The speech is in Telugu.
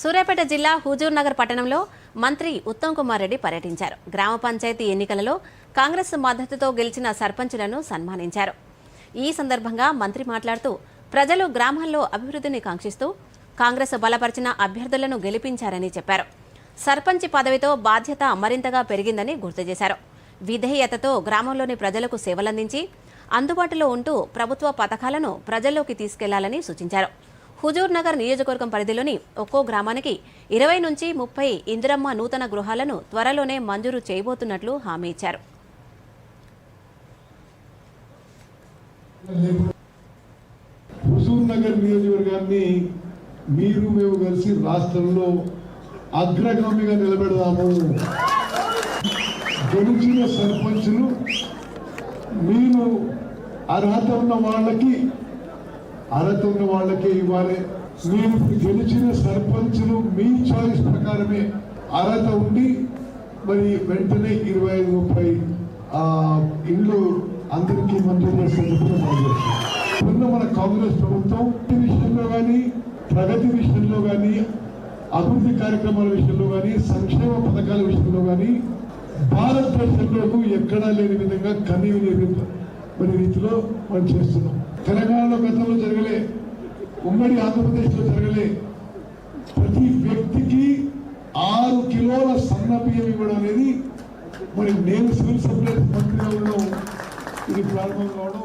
సూర్యాపేట జిల్లా హుజూర్ నగర్ పట్టణంలో మంత్రి ఉత్తమ్ కుమార్ రెడ్డి పర్యటించారు. గ్రామ పంచాయతీ ఎన్నికలలో కాంగ్రెస్ మద్దతుతో గెలిచిన సర్పంచులను సన్మానించారు. ఈ సందర్భంగా మంత్రి మాట్లాడుతూ ప్రజలు గ్రామాల్లో అభివృద్ధిని కాంక్షిస్తూ కాంగ్రెస్ బలపరిచిన అభ్యర్థులను గెలిపించారని చెప్పారు. సర్పంచ్ పదవితో బాధ్యత మరింతగా పెరిగిందని గుర్తు చేశారు. విధేయతతో గ్రామంలోని ప్రజలకు సేవలందించి అందుబాటులో ఉంటూ ప్రభుత్వ పథకాలను ప్రజల్లోకి తీసుకెళ్ళాలని సూచించారు. హుజూర్ నగర్ నియోజకవర్గం పరిధిలోని ఒక్కో గ్రామానికి ఇరవై నుంచి ముప్పై ఇందిరమ్మ నూతన గృహాలను త్వరలోనే మంజూరు చేయబోతున్నట్లు హామీ ఇచ్చారు. హుజూర్ నగర్ నియోజకవర్గాన్ని మీరు మేము కలిసి రాష్ట్రంలో అగ్రగామిగా నిలబెడదాము. గెలిచిన సర్పంచులు మీరు అర్హత ఉన్న వాళ్ళకి అర్హత ఉన్న వాళ్ళకే ఇవ్వాలి. మీరు గెలిచిన సర్పంచులు మీ చాయిస్ ప్రకారమే అర్హత ఉండి మరి వెంటనే ఇరవై ఐదు ముప్పై ఇళ్ళు అందరికీ మంజూరు చేస్తున్నట్టు ఇప్పుడున్న మన కాంగ్రెస్ ప్రభుత్వం విషయంలో కానీ ప్రగతి విషయంలో కానీ అభివృద్ధి కార్యక్రమాల విషయంలో కానీ సంక్షేమ పథకాల విషయంలో కానీ భారతదేశంలో ఎక్కడా లేని విధంగా కనీవిని మరి రీతిలో మనం చేస్తున్నాం. తెలంగాణలో గతంలో జరగలే ఉమ్మడి ఆంధ్రప్రదేశ్లో జరగలే. ప్రతి వ్యక్తికి ఆరు కిలోల సన్న బియ్యం ఇవ్వడం అనేది మరి నేను సివిల్ సప్లైస్ మంత్రిగా ఉండడం ఇది ప్రారంభం కావడం